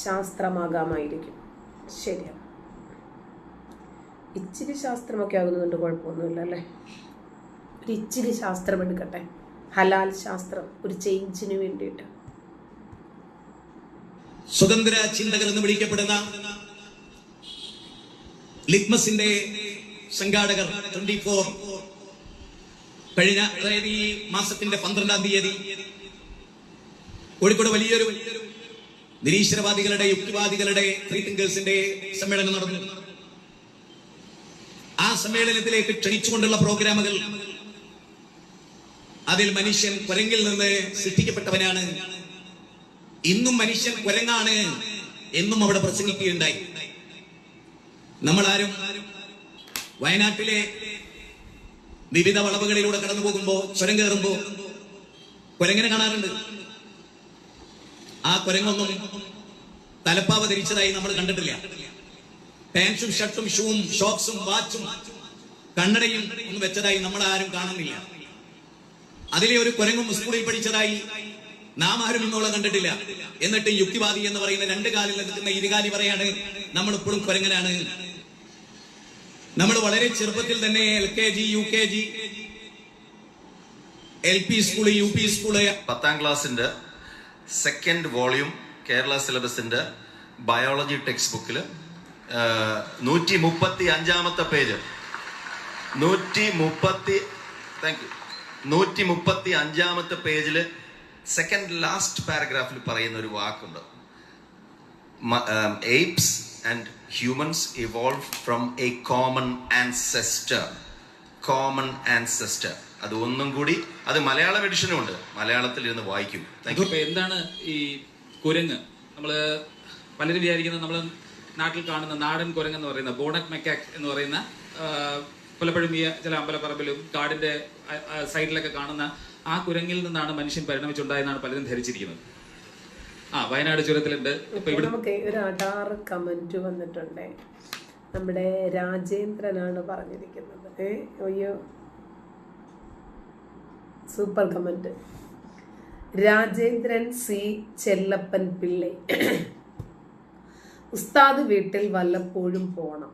ശാസ്ത്രമാകാമായിരിക്കും. ശരിയാണ് ഇച്ചിരി ശാസ്ത്രമൊക്കെ ആകുന്നതുകൊണ്ട് കുഴപ്പമൊന്നുമില്ല അല്ലേ ഒരു ഇച്ചിരി ശാസ്ത്രം എടുക്കട്ടെ. ഹലാൽ ശാസ്ത്രം ഒരു ചേഞ്ചിന് വേണ്ടിയിട്ട്. സ്വതന്ത്ര ചിന്തകൾ എന്ന് വിളിക്കപ്പെടുന്ന ലിറ്റ്മസിന്റെ സംഘാടകർ ട്വന്റി ഫോർ. കഴിഞ്ഞ അതായത് ഈ മാസത്തിന്റെ പന്ത്രണ്ടാം തീയതി കോഴിക്കോട് വലിയൊരു നിരീശ്വരവാദികളുടെ യുക്തിവാദികളുടെ ഫ്രീ തിങ്കേഴ്സിന്റെ സമ്മേളനം നടന്നു. ആ സമ്മേളനത്തിലേക്ക് ക്ഷണിച്ചുകൊണ്ടുള്ള പ്രോഗ്രാമുകൾ. അതിൽ മനുഷ്യൻ കുരങ്ങിൽ നിന്ന് സൃഷ്ടിക്കപ്പെട്ടവനാണ്. ഇന്നും മനുഷ്യൻ കുരങ്ങാണ് എന്നും അവിടെ പ്രസംഗിക്കുകയുണ്ടായി. ആരും വയനാട്ടിലെ വിവിധ വളവുകളിലൂടെ കടന്നു പോകുമ്പോ ചുരം കയറുമ്പോ കുരങ്ങനെ കാണാറുണ്ട്. ആ കുരങ്ങൊന്നും തലപ്പാവ ധരിച്ചതായി നമ്മൾ കണ്ടിട്ടില്ല. പാൻസും ഷർട്ടും ഷൂവും ഷോക്സും വാച്ചും കണ്ണടയും ഒന്നും വെച്ചതായി നമ്മൾ ആരും കാണുന്നില്ല. അതിലെ ഒരു കുരങ്ങും സ്കൂളിൽ പഠിച്ചതായി നാം ആരും ഇന്നോളം കണ്ടിട്ടില്ല. എന്നിട്ട് യുക്തിവാദി എന്ന് പറയുന്ന രണ്ട് കാലിൽ നിൽക്കുന്ന ഇരുകാലി പറയാണ് നമ്മൾ ഇപ്പോഴും കുരങ്ങനാണ്. നമ്മൾ വളരെ ചെറുപ്പത്തിൽ തന്നെ L K G U K G L P school U P school പത്താം ക്ലാസ്സിന്റെ സെക്കൻഡ് വോളിയൂം കേരള സിലബസിന്റെ ബയോളജി ടെക്സ്റ്റ് ബുക്കിൽ നൂറ്റി മുപ്പത്തി അഞ്ചാമത്തെ പേജ്. നൂറ്റി മുപ്പത്തി താങ്ക് യു നൂറ്റി മുപ്പത്തി അഞ്ചാമത്തെ പേജിൽ സെക്കൻഡ് ലാസ്റ്റ് പാരഗ്രാഫിൽ പറയുന്ന ഒരു വാക്കുണ്ട് apes and humans evolve from a common ancestor. Common ancestor. അത് ഒന്നും കൂടി അത് മലയാളം എഡിഷനും ഉണ്ട്. മലയാളത്തിൽ ഇരുന്ന് വായിക്കും ഇപ്പൊ എന്താണ് ഈ കുരങ്ങ്? നമ്മൾ പലരും വിചാരിക്കുന്നത് നമ്മൾ നാട്ടിൽ കാണുന്ന നാടൻ കുരങ്ങ് എന്ന് പറയുന്ന ബോണറ്റ് മെക്കാക് എന്ന് പറയുന്ന പലപ്പോഴും ഈ ചില അമ്പലപ്പറമ്പിലും കാടിന്റെ സൈഡിലൊക്കെ കാണുന്ന ആ കുരങ്ങിൽ നിന്നാണ് മനുഷ്യൻ പരിണമിച്ചുണ്ടായെന്നാണ് പലരും ധരിച്ചിരിക്കുന്നത്. ആ വയനാട് ചുരത്തിലുണ്ട്. ഇപ്പൊ ഇവിടെ നമുക്ക് ഒരു അടാറ് കമന്റ് വന്നിട്ടുണ്ട്. നമ്മുടെ രാജേന്ദ്രനാണ് പറഞ്ഞിരിക്കുന്നത്. ഏ അയ്യോ. Super comment Rajendran C. Chellappan Pillai. ഉസ്താദ് വീട്ടിൽ വല്ലപ്പോഴും പോണം.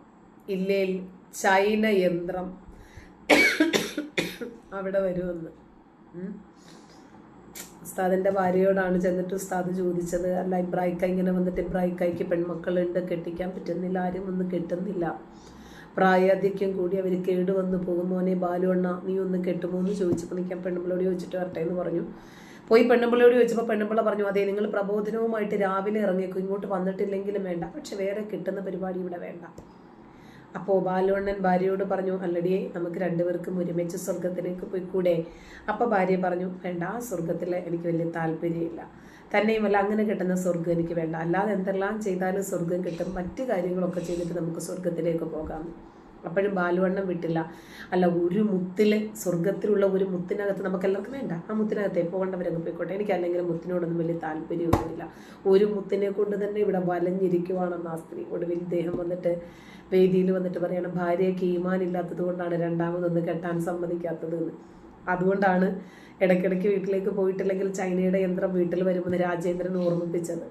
ഇല്ലേൽ ചൈന യന്ത്രം അവിടെ വരുമെന്ന്. ഉം. ഉസ്താദിന്റെ ഭാര്യയോടാണ് ചെന്നിട്ട് ഉസ്താദ് ചോദിച്ചത്. അല്ല ഇബ്രാഹിക്ക ഇങ്ങനെ വന്നിട്ട് ഇബ്രാഹിക്കയ്ക്ക് പെൺമക്കളുണ്ട് കെട്ടിക്കാൻ പറ്റുന്നില്ല ആരും ഒന്നും കെട്ടുന്നില്ല. പ്രായാധിക്യം കൂടി അവർ കേട് വന്ന് പോകും. മോനെ ബാലുവണ്ണ നീ ഒന്ന് കെട്ടുമോ എന്ന് ചോദിച്ചപ്പോൾ നിൽക്കാൻ പെണ്ണുമ്പിളോട് ചോദിച്ചിട്ട് വരട്ടെ എന്ന് പറഞ്ഞു. പോയി പെണ്ണുമ്പിളയോട് ചോദിച്ചപ്പോൾ പെണ്ണുമ്പിള പറഞ്ഞു അതെ നിങ്ങൾ പ്രബോധനവുമായിട്ട് രാവിലെ ഇറങ്ങിയേക്കും ഇങ്ങോട്ട് വന്നിട്ടില്ലെങ്കിലും വേണ്ട. പക്ഷെ വേറെ കിട്ടുന്ന പരിപാടി ഇവിടെ വേണ്ട. അപ്പോൾ ബാലുവണ്ണൻ ഭാര്യയോട് പറഞ്ഞു അല്ലടിയെ നമുക്ക് രണ്ടുപേർക്കും ഒരുമിച്ച് സ്വർഗത്തിലേക്ക് പോയിക്കൂടെ? അപ്പോൾ ഭാര്യ പറഞ്ഞു വേണ്ട ആ സ്വർഗത്തിൽ എനിക്ക് വലിയ താല്പര്യമില്ല. തന്നെയുമല്ല അങ്ങനെ കിട്ടുന്ന സ്വർഗം എനിക്ക് വേണ്ട. അല്ലാതെ എന്തെല്ലാം ചെയ്താലും സ്വർഗം കിട്ടും. മറ്റു കാര്യങ്ങളൊക്കെ ചെയ്തിട്ട് നമുക്ക് സ്വർഗത്തിലേക്ക് പോകാം. അപ്പോഴും ബാലുവണ്ണം വിട്ടില്ല. അല്ല ഒരു മുത്തിൽ സ്വർഗത്തിലുള്ള ഒരു മുത്തിനകത്ത് നമുക്ക് എല്ലാവർക്കും വേണ്ട. ആ മുത്തിനകത്ത് പോകേണ്ടവരങ്ങ് പോയിക്കോട്ടെ. എനിക്ക് അല്ലെങ്കിൽ മുത്തിനോടൊന്നും വലിയ താല്പര്യമൊന്നുമില്ല. ഒരു മുത്തിനെ കൊണ്ട് തന്നെ ഇവിടെ വലഞ്ഞിരിക്കുവാണെന്ന് ആ സ്ത്രീ. ഒടുവിൽ ഇദ്ദേഹം വന്നിട്ട് വേദിയിൽ വന്നിട്ട് പറയണം ഭാര്യയ്ക്ക് ഈമാൻ ഇല്ലാത്തത് കൊണ്ടാണ് രണ്ടാമതൊന്ന് കെട്ടാൻ സമ്മതിക്കാത്തത് എന്ന് അതുകൊണ്ടാണ് ഇടയ്ക്കിടയ്ക്ക് വീട്ടിലേക്ക് പോയിട്ടില്ലെങ്കിൽ ചൈനയുടെ യന്ത്രം വീട്ടിൽ വരുമെന്ന് രാജേന്ദ്രൻ ഓർമ്മിപ്പിച്ചത്.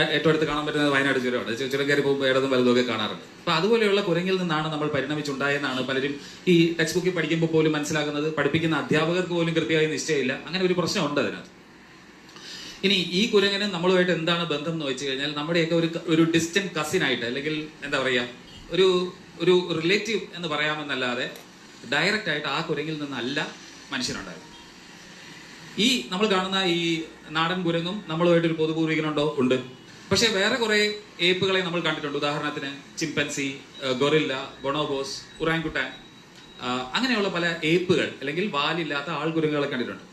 ഏറ്റവും അടുത്ത് കാണാൻ പറ്റുന്നത് വയനാട് ചുരമാണ്. ചുരം കയറി പോകുമ്പോൾ ഇടതും വലതുമൊക്കെ കാണാറുണ്ട്. അപ്പൊ അതുപോലെയുള്ള കുരങ്ങിൽ നിന്നാണ് നമ്മൾ പരിണമിച്ചുണ്ടായെന്നാണ് പലരും ഈ ടെക്സ്റ്റ് ബുക്കിൽ പഠിക്കുമ്പോൾ പോലും മനസ്സിലാക്കുന്നത് പഠിപ്പിക്കുന്ന അധ്യാപകർക്ക് പോലും കൃത്യമായി നിശ്ചയമില്ല. അങ്ങനെ ഒരു പ്രശ്നമുണ്ട് അതിനകത്ത്. ഇനി ഈ കുരങ്ങന് നമ്മളുമായിട്ട് എന്താണ് ബന്ധം എന്ന് വെച്ച് കഴിഞ്ഞാൽ നമ്മുടെയൊക്കെ ഒരു ഒരു ഡിസ്റ്റന്റ് കസിൻ ആയിട്ട് അല്ലെങ്കിൽ എന്താ പറയാ ഒരു ഒരു റിലേറ്റീവ് എന്ന് പറയാമെന്നല്ലാതെ ഡയറക്റ്റ് ആയിട്ട് ആ കുരങ്ങിൽ നിന്നല്ല മനുഷ്യനുണ്ടായത്. ഈ നമ്മൾ കാണുന്ന ഈ നാടൻ കുരങ്ങും നമ്മളുമായിട്ട് ഒരു പൊതുപൂർവികനുണ്ടോ? ഉണ്ട്. പക്ഷേ വേറെ കുറെ ഏപ്പുകളെ നമ്മൾ കണ്ടിട്ടുണ്ട്. ഉദാഹരണത്തിന് ചിമ്പൻസി ഗൊറില്ല ബൊണോബോസ് ഉറാങ്കുട്ടാൻ അങ്ങനെയുള്ള പല ഏപ്പുകൾ അല്ലെങ്കിൽ വാലില്ലാത്ത ആൾകുരങ്ങുകളെ കണ്ടിട്ടുണ്ട്.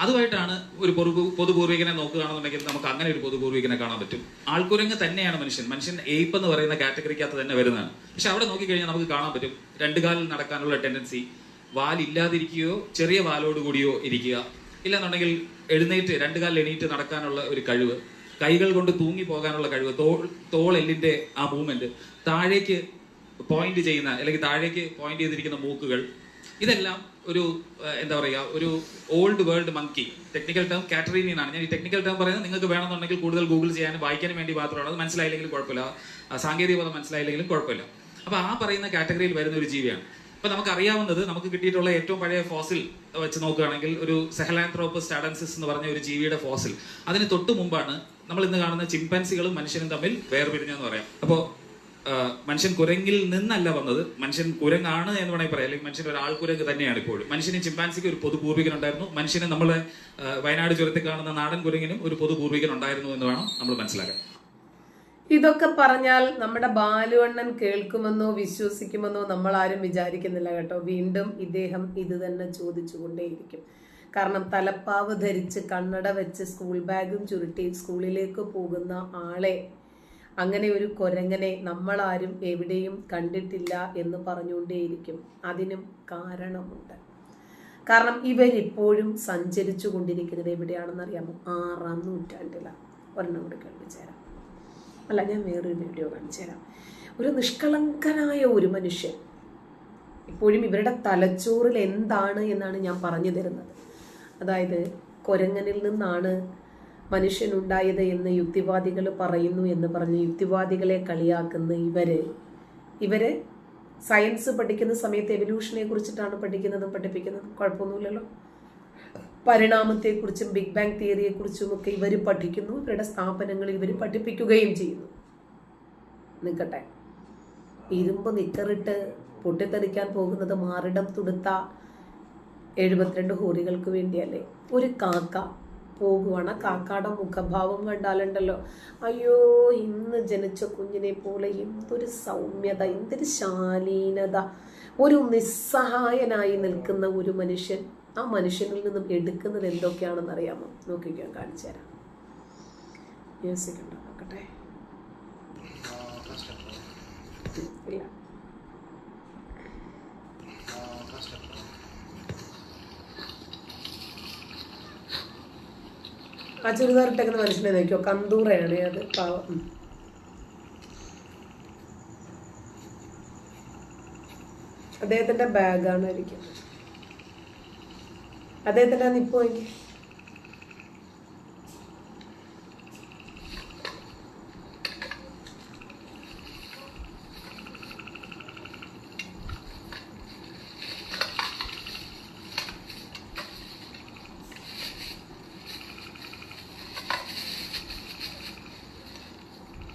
അതുമായിട്ടാണ് ഒരു പൊതു പൊതുപൂർവികനെ നോക്കുകയാണെന്നുണ്ടെങ്കിൽ നമുക്ക് അങ്ങനെ ഒരു പൊതുപൂർവികനെ കാണാൻ പറ്റും. ആൾക്കുരങ്ങ് തന്നെയാണ് മനുഷ്യൻ. മനുഷ്യൻ ഏപ്പ് എന്ന് പറയുന്ന കാറ്റഗറിക്കകത്ത് തന്നെ വരുന്നതാണ്. പക്ഷെ അവിടെ നോക്കിക്കഴിഞ്ഞാൽ നമുക്ക് കാണാൻ പറ്റും. രണ്ട് കാലിൽ നടക്കാനുള്ള ടെൻഡൻസി വാലില്ലാതിരിക്കുകയോ ചെറിയ വാലോടുകൂടിയോ ഇരിക്കുക. ഇല്ലെന്നുണ്ടെങ്കിൽ എഴുന്നേറ്റ് രണ്ട് കാലിൽ എണീറ്റ് നടക്കാനുള്ള ഒരു കഴിവ്. കൈകൾ കൊണ്ട് തൂങ്ങി പോകാനുള്ള കഴിവ്. തോൾ തോൾ എല്ലിന്റെ ആ മൂവ്മെന്റ് താഴേക്ക് പോയിന്റ് ചെയ്യുന്ന അല്ലെങ്കിൽ താഴേക്ക് പോയിന്റ് ചെയ്തിരിക്കുന്ന മൂക്കുകൾ. ഇതെല്ലാം ഒരു എന്താ പറയുക ഒരു old world monkey technical term catarrhinian ആണ് ഞാൻ ഈ ടെക്നിക്കൽ ടേം പറയുന്നത് നിങ്ങൾക്ക് വേണമെന്നുണ്ടെങ്കിൽ കൂടുതൽ ഗൂഗിൾ ചെയ്യാനും വായിക്കാനും വേണ്ടി മാത്രമാണ്. അത് മനസ്സിലായില്ലെങ്കിലും കുഴപ്പമില്ല. സാങ്കേതിക പദം മനസ്സിലായില്ലെങ്കിലും കുഴപ്പമില്ല. അപ്പൊ ആ പറയുന്ന കാറ്റഗറിയിൽ വരുന്ന ഒരു ജീവിയാണ്. അപ്പൊ നമുക്ക് അറിയാവുന്നത് നമുക്ക് കിട്ടിയിട്ടുള്ള ഏറ്റവും പഴയ ഫോസിൽ വെച്ച് നോക്കുകയാണെങ്കിൽ ഒരു സെഹലാൻത്രോപ്പസ് സ്റ്റാഡൻസിസ് എന്ന് പറഞ്ഞ ഒരു ജീവിയുടെ ഫോസിൽ. അതിന് തൊട്ട് മുമ്പാണ് നമ്മൾ ഇന്ന് കാണുന്ന ചിമ്പൻസികളും മനുഷ്യനും തമ്മിൽ വേർപിരിഞ്ഞെന്ന് പറയാം. അപ്പോൾ മനുഷ്യൻ കുരങ്ങിൽ നിന്നല്ല വന്നത്. മനുഷ്യൻ കുരങ്ങാണ് എന്ന് വേണമെങ്കിൽ പറയാം. അല്ലെങ്കിൽ മനുഷ്യൻ ഒരു ആൾക്കുരങ്ങ് തന്നെയാണ് ഇപ്പോഴും. മനുഷ്യനും ചിമ്പാൻസിക്ക് ഒരു പൊതു ഉണ്ടായിരുന്നു. മനുഷ്യന് നമ്മളെ വയനാട് ചുരത്തിൽ കാണുന്ന നാടൻ കുരങ്ങിനും ഒരു പൊതു പൂർവികനുണ്ടായിരുന്നു എന്ന് വേണം നമ്മൾ മനസ്സിലാക്കാൻ. ഇതൊക്കെ പറഞ്ഞാൽ നമ്മുടെ ബാലുവണ്ണൻ കേൾക്കുമെന്നോ വിശ്വസിക്കുമെന്നോ നമ്മൾ ആരും വിചാരിക്കുന്നില്ല കേട്ടോ. വീണ്ടും ഇദ്ദേഹം ഇത് തന്നെ ചോദിച്ചുകൊണ്ടേയിരിക്കും. കാരണം തലപ്പാവ് ധരിച്ച് കണ്ണട വെച്ച് സ്കൂൾ ബാഗും ചുരുട്ടി സ്കൂളിലേക്ക് പോകുന്ന ആളെ അങ്ങനെ ഒരു കൊരങ്ങനെ നമ്മളാരും എവിടെയും കണ്ടിട്ടില്ല എന്ന് പറഞ്ഞുകൊണ്ടേയിരിക്കും. അതിനും കാരണമുണ്ട്. കാരണം ഇവരിപ്പോഴും സഞ്ചരിച്ചു കൊണ്ടിരിക്കുന്നത് എവിടെയാണെന്ന് അറിയാമോ ആറാം നൂറ്റാണ്ടിലാണ്. ഒരെണ്ണം കൂടി കണ്ടുചേരാം അല്ല ഞാൻ വേറൊരു വീഡിയോ കാണിച്ചു തരാം. ഒരു നിഷ്കളങ്കനായ ഒരു മനുഷ്യൻ ഇപ്പോഴും ഇവരുടെ തലച്ചോറിൽ എന്താണ് എന്നാണ് ഞാൻ പറഞ്ഞു തരുന്നത്. അതായത് കൊരങ്ങനിൽ നിന്നാണ് മനുഷ്യനുണ്ടായത് എന്ന് യുക്തിവാദികൾ പറയുന്നു എന്ന് പറഞ്ഞ് യുക്തിവാദികളെ കളിയാക്കുന്ന ഇവർ ഇവർ സയൻസ് പഠിക്കുന്ന സമയത്ത് എവല്യൂഷനെ കുറിച്ചിട്ടാണ് പഠിക്കുന്നതും പഠിപ്പിക്കുന്നതും? കുഴപ്പമൊന്നുമില്ലല്ലോ. പരിണാമത്തെക്കുറിച്ചും ബിഗ് ബാങ് തിയറിയെക്കുറിച്ചും ഒക്കെ ഇവർ പഠിക്കുന്നു. ഇവരുടെ സ്ഥാപനങ്ങളിൽ ഇവർ പഠിപ്പിക്കുകയും ചെയ്യുന്നു. നിൽക്കട്ടെ ഇരുമ്പ് നിക്കറിട്ട് പൊട്ടിത്തെറിക്കാൻ പോകുന്നത് മാറിടം തുടുത്ത എഴുപത്തിരണ്ട് ഹോറികൾക്ക് വേണ്ടിയല്ലേ? ഒരു കാക്ക പോകുവാണ്. കാക്കയുടെ മുഖഭാവം കണ്ടാലുണ്ടല്ലോ. അയ്യോ ഇന്ന് ജനിച്ച കുഞ്ഞിനെ പോലെ എന്തൊരു സൗമ്യത എന്തൊരു ശാലീനത. ഒരു നിസ്സഹായനായി നിൽക്കുന്ന ഒരു മനുഷ്യൻ ആ മനുഷ്യനിൽ നിന്നും എടുക്കുന്നത് എന്തൊക്കെയാണെന്ന് അറിയാമോ? നോക്കിക്കാൻ കാണിച്ചു തരാം. മ്യൂസിക് നോക്കട്ടെ. ആ ചുരിദാർ ഇട്ടേക്കുന്ന മനുഷ്യനെ നോക്കിയോ? കന്തൂറയാണ് അത്. പാവം. ബാഗാണ് ഇരിക്കുന്നത്. അദ്ദേഹത്തിന്റെ നിപ്പ് നോക്കി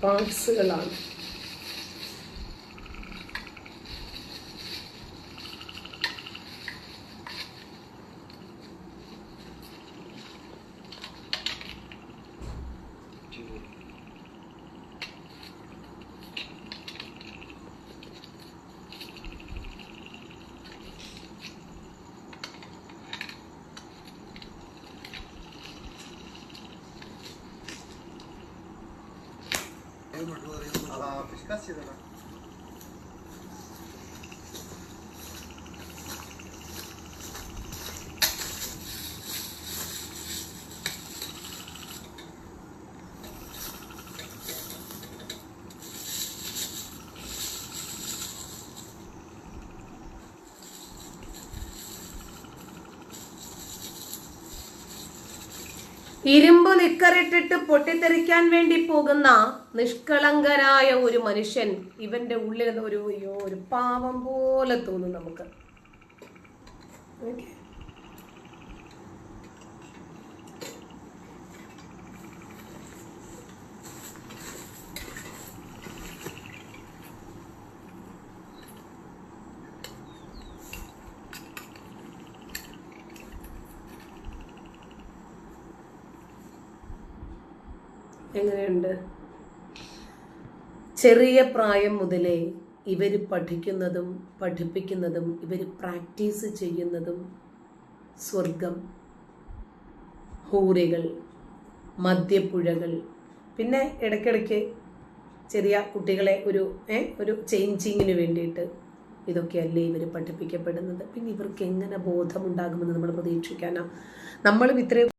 പാർട്സുകളാണ്. ഇരുമ്പ് നിക്കറിട്ടിട്ട് പൊട്ടിത്തെറിക്കാൻ വേണ്ടി പോകുന്ന നിഷ്കളങ്കനായ ഒരു മനുഷ്യൻ ഇവന്റെ ഉള്ളിൽ ഒരു അയ്യോ ഒരു പാവം പോലെ തോന്നും നമുക്ക്. എങ്ങനെയുണ്ട് ചെറിയ പ്രായം മുതലേ ഇവർ പഠിക്കുന്നതും പഠിപ്പിക്കുന്നതും ഇവർ പ്രാക്ടീസ് ചെയ്യുന്നതും സ്വർഗം ഹൂറികൾ മദ്യപ്പുഴകൾ പിന്നെ ഇടയ്ക്കിടയ്ക്ക് ചെറിയ കുട്ടികളെ ഒരു ഒരു ചേഞ്ചിങ്ങിന് വേണ്ടിയിട്ട് ഇതൊക്കെയല്ലേ ഇവർ പഠിപ്പിക്കപ്പെടുന്നത്? പിന്നെ ഇവർക്ക് എങ്ങനെ ബോധമുണ്ടാകുമെന്ന് നമ്മൾ പ്രതീക്ഷിക്കാനാണ് നമ്മളും ഇത്രയും